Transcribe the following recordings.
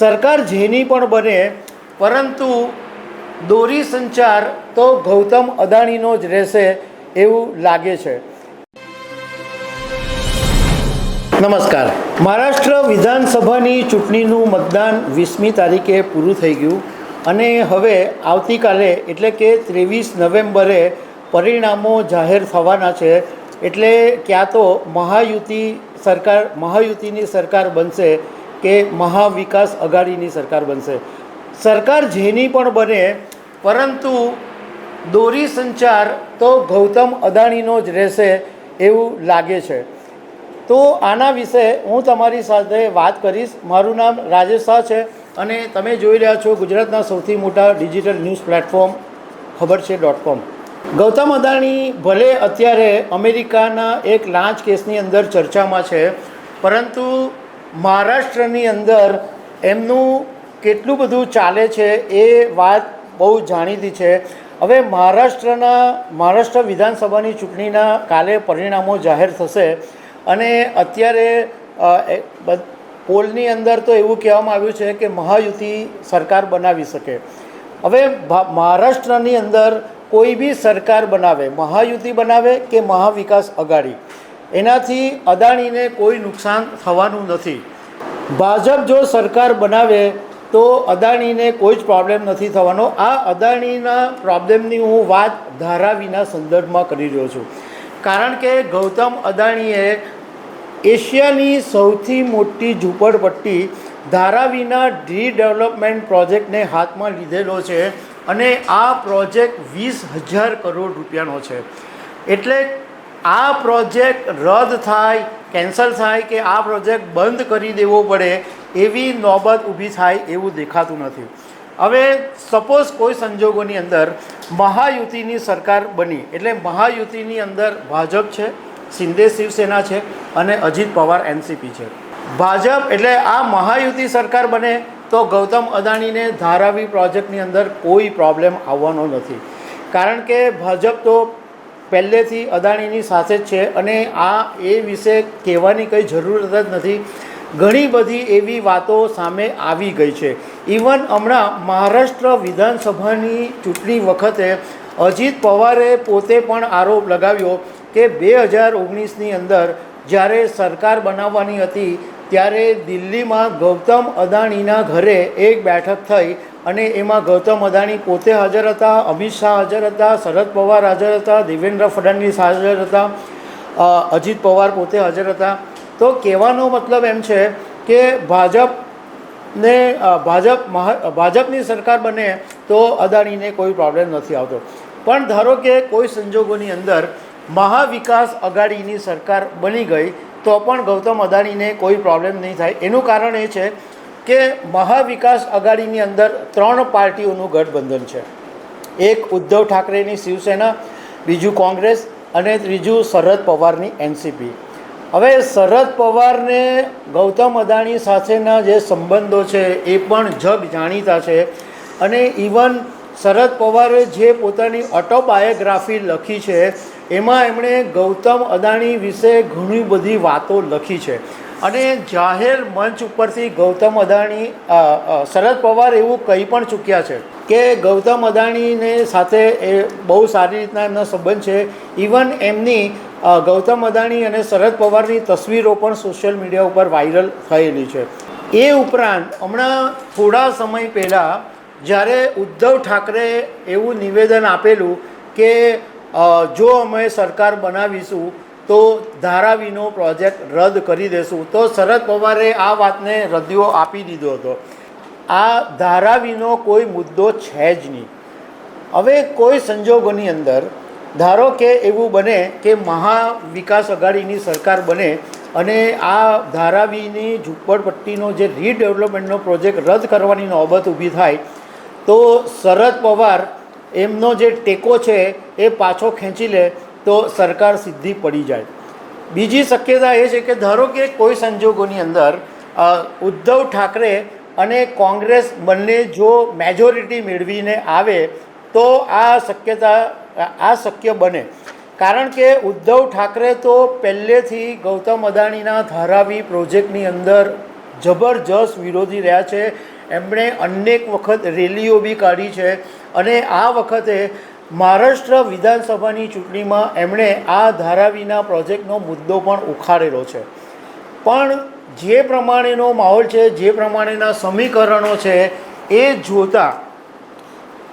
સરકાર જેની પણ બને, પરંતુ દોરી સંચાર તો ગૌતમ અદાણીનો જ રહેશે એવું લાગે છે. નમસ્કાર. મહારાષ્ટ્ર વિધાનસભાની ચૂંટણીનું મતદાન વીસમી તારીખે પૂરું થઈ ગયું અને હવે આવતીકાલે એટલે કે ત્રેવીસ નવેમ્બરે પરિણામો જાહેર થવાના છે એટલે ક્યાં તો મહાયુતિ સરકાર, મહાયુતિની સરકાર બનશે કે મહાવિકાસ અઘાડીની સરકાર બનશે. સરકાર જેની પણ બને, પરંતુ દોરી સંચાર તો ગૌતમ અદાણીનો જ રહેશે એવું લાગે છે. તો આના વિશે હું તમારી સાથે વાત કરીશ. મારું નામ રાજેશ શાહ છે અને તમે જોઈ રહ્યા છો ગુજરાતના સૌથી મોટા ડિજિટલ ન્યૂઝ પ્લેટફોર્મ, ખબર છે ડોટ કોમ. ગૌતમ અદાણી ભલે અત્યારે અમેરિકાના એક લાંચ કેસની અંદર ચર્ચામાં છે, પરંતુ મહારાષ્ટ્રની અંદર એમનું કેટલું બધું ચાલે છે એ વાત બહુ જાણીતી છે. હવે મહારાષ્ટ્રના, મહારાષ્ટ્ર વિધાનસભાની ચૂંટણીના કાલે પરિણામો જાહેર થશે અને અત્યારે પોલની અંદર તો એવું કહેવામાં આવ્યું છે કે મહાયુતિ સરકાર બનાવી શકે. હવે મહારાષ્ટ્રની અંદર કોઈ બી સરકાર બનાવે, મહાયુતિ બનાવે કે મહાવિકાસ અઘાડી એનાથી અદાણીને કોઈ નુકસાન થવાનું નથી. ભાજપ જો સરકાર બનાવે તો અદાણીને કોઈ જ પ્રોબ્લેમ નથી થવાનો. આ અદાણીના પ્રોબ્લેમની હું વાત ધારાવીના સંદર્ભમાં કરી રહ્યો છું. કારણ કે ગૌતમ અદાણીએ એશિયાની સૌથી મોટી ઝૂંપડપટ્ટી ધારાવીના રીડેવલપમેન્ટ પ્રોજેક્ટને હાથમાં લીધેલો છે અને આ પ્રોજેક્ટ વીસ હજાર કરોડ રૂપિયાનો છે. એટલે આ પ્રોજેક્ટ રદ થાય, કેન્સલ થાય કે આ પ્રોજેક્ટ બંધ કરી દેવો પડે એવી નોબત ઊભી થાય એવું દેખાતું નથી. હવે સપોઝ કોઈ સંજોગોની અંદર મહાયુતિની સરકાર બની, એટલે મહાયુતિની અંદર ભાજપ છે, શિંદે શિવસેના છે અને અજીત પવાર એનસીપી છે. ભાજપ એટલે આ મહાયુતિ સરકાર બને તો ગૌતમ અદાણીને ધારાવી પ્રોજેક્ટની અંદર કોઈ પ્રોબ્લેમ આવવાનો નથી. કારણ કે ભાજપ તો પહેલેથી અદાણીની સાથે જ છે અને આ એ વિશે કહેવાની કંઈ જરૂરત જ નથી. ઘણી બધી એવી વાતો સામે આવી ગઈ છે. ઇવન હમણાં મહારાષ્ટ્ર વિધાનસભાની ચૂંટણી વખતે અજીત પવારે પોતે પણ આરોપ લગાવ્યો કે બે હજાર ઓગણીસની અંદર જ્યારે સરકાર બનાવવાની હતી ત્યારે દિલ્હીમાં ગૌતમ અદાણીના ઘરે એક બેઠક થઈ અને એમાં ગૌતમ અદાણી પોતે હાજર હતા, અમિત શાહ હાજર હતા, શરદ પવાર હાજર હતા, દેવેન્દ્ર ફડણવીસ હાજર હતા અજીત પવાર પોતે હાજર હતા. તો કહેવાનો મતલબ એમ છે કે ભાજપને ભાજપ મહા, ભાજપની સરકાર બને તો અદાણીને કોઈ પ્રોબ્લેમ નથી આવતો. પણ ધારો કે કોઈ સંજોગોની અંદર મહાવિકાસ અઘાડીની સરકાર બની ગઈ તો પણ ગૌતમ અદાણીને કોઈ પ્રોબ્લેમ નહીં થાય. એનું કારણ એ છે કે મહાવિકાસ અઘાડીની અંદર ત્રણ પાર્ટીઓનું ગઠબંધન છે. એક ઉદ્ધવ ઠાકરેની શિવસેના, બીજું કોંગ્રેસ અને ત્રીજું શરદ પવારની એનસીપી. હવે શરદ પવારને ગૌતમ અદાણી સાથેના જે સંબંધો છે એ પણ જગ જાણીતા છે અને ઇવન શરદ પવારે જે પોતાની ઓટોબાયોગ્રાફી લખી છે એમાં એમણે ગૌતમ અદાણી વિશે ઘણી બધી વાતો લખી છે. અને જાહેર મંચ ઉપરથી ગૌતમ અદાણી શરદ પવાર એવું કહી પણ ચૂક્યા છે કે ગૌતમ અદાણીને સાથે એ બહુ સારી રીતના એમનો સંબંધ છે. ઇવન એમની ગૌતમ અદાણી અને શરદ પવારની તસવીરો પણ સોશિયલ મીડિયા ઉપર વાયરલ થયેલી છે. એ ઉપરાંત, હમણાં થોડા સમય પહેલાં જ્યારે ઉદ્ધવ ઠાકરે એવું નિવેદન આપેલું કે જો અમે સરકાર બનાવીશું, તો ધારાવીનો પ્રોજેક્ટ રદ કરી દેશું. તો શરદ પવારે આ વાતને રદિયો આપી દીધો હતો. આ ધારાવીનો કોઈ મુદ્દો છે જ નહીં. હવે કોઈ સંજોગોની અંદર, ધારો કે એવું બને કે મહાવિકાસ અઘાડીની સરકાર બને અને આ ધારાવીની ઝૂંપડપટ્ટીનો જે રીડેવલપમેન્ટનો પ્રોજેક્ટ રદ કરવાની નોબત ઊભી થાય, તો શરદ પવાર એમનો જે ટેકો છે એ પાછો ખેંચી લે તો સરકાર સીધી પડી જાય. બીજી શક્યતા એ છે કે ધારો કે કોઈ સંજોગોની અંદર ઉદ્ધવ ઠાકરે અને કોંગ્રેસ બંને જો મેજોરિટી મેળવીને આવે તો આ શક્યતા, આ શક્ય બને. કારણ કે ઉદ્ધવ ઠાકરે તો પહેલેથી ગૌતમ અદાણીના ધારાવી પ્રોજેક્ટની અંદર જબરજસ્ત વિરોધી રહ્યા છે. એમણે અનેક વખત રેલીઓ બી કાઢી છે અને આ વખતે મહારાષ્ટ્ર વિધાનસભાની ચૂંટણીમાં એમણે આ ધારાવીના પ્રોજેક્ટનો મુદ્દો પણ ઉખાડેલો છે. પણ જે પ્રમાણેનો માહોલ છે, જે પ્રમાણેના સમીકરણો છે, એ જોતાં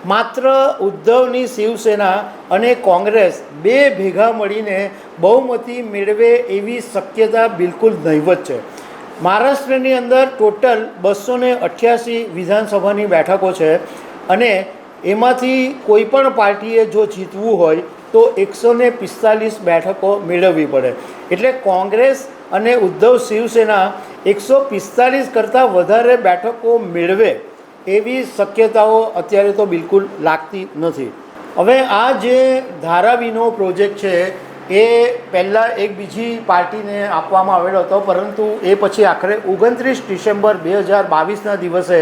માત્ર ઉદ્ધવની શિવસેના અને કોંગ્રેસ બે ભેગા મળીને બહુમતી મેળવે એવી શક્યતા બિલકુલ નહીવત છે. મહારાષ્ટ્રની અંદર ટોટલ બસો ને અઠ્યાસી વિધાનસભાની બેઠકો છે અને એમાંથી કોઈ પણ પાર્ટીએ જો જીતવું હોય તો એકસો ને પિસ્તાલીસ બેઠકો મેળવવી પડે. એટલે કોંગ્રેસ અને ઉદ્ધવ શિવસેના એકસો પિસ્તાલીસ કરતાં વધારે બેઠકો મેળવે એવી શક્યતાઓ અત્યારે તો બિલકુલ લાગતી નથી. હવે આ જે ધારાવીનો પ્રોજેક્ટ છે એ પહેલાં એક બીજી પાર્ટીને આપવામાં આવેલો હતો, પરંતુ એ પછી આખરે ઓગણત્રીસ ડિસેમ્બર બે હજાર બાવીસના દિવસે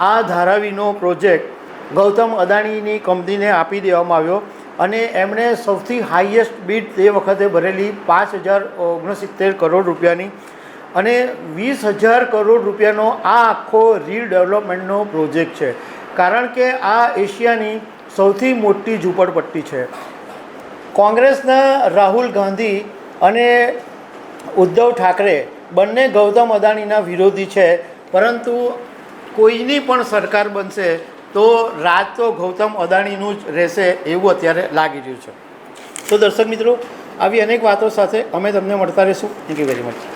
આ ધારાવીનો પ્રોજેક્ટ ગૌતમ અદાણીની કંપનીને આપી દેવામાં આવ્યો અને એમણે સૌથી હાઈએસ્ટ બીડ તે વખતે ભરેલી પાંચ હજાર ઓગણસિત્તેર કરોડ રૂપિયાની અને વીસ હજાર કરોડ રૂપિયાનો આ આખો રીડેવલપમેન્ટનો પ્રોજેક્ટ છે. કારણ કે આ એશિયાની સૌથી મોટી ઝૂંપડપટ્ટી છે. કોંગ્રેસના રાહુલ ગાંધી અને ઉદ્ધવ ઠાકરે બંને ગૌતમ અદાણીના વિરોધી છે. પરંતુ કોઈની પણ સરકાર બનશે તો રાજ તો ગૌતમ અદાણીનું જ રહેશે એવું અત્યારે લાગી રહ્યું છે. તો દર્શક મિત્રો, આવી અનેક વાતો સાથે અમે તમને મળતા રહીશું. Thank you very much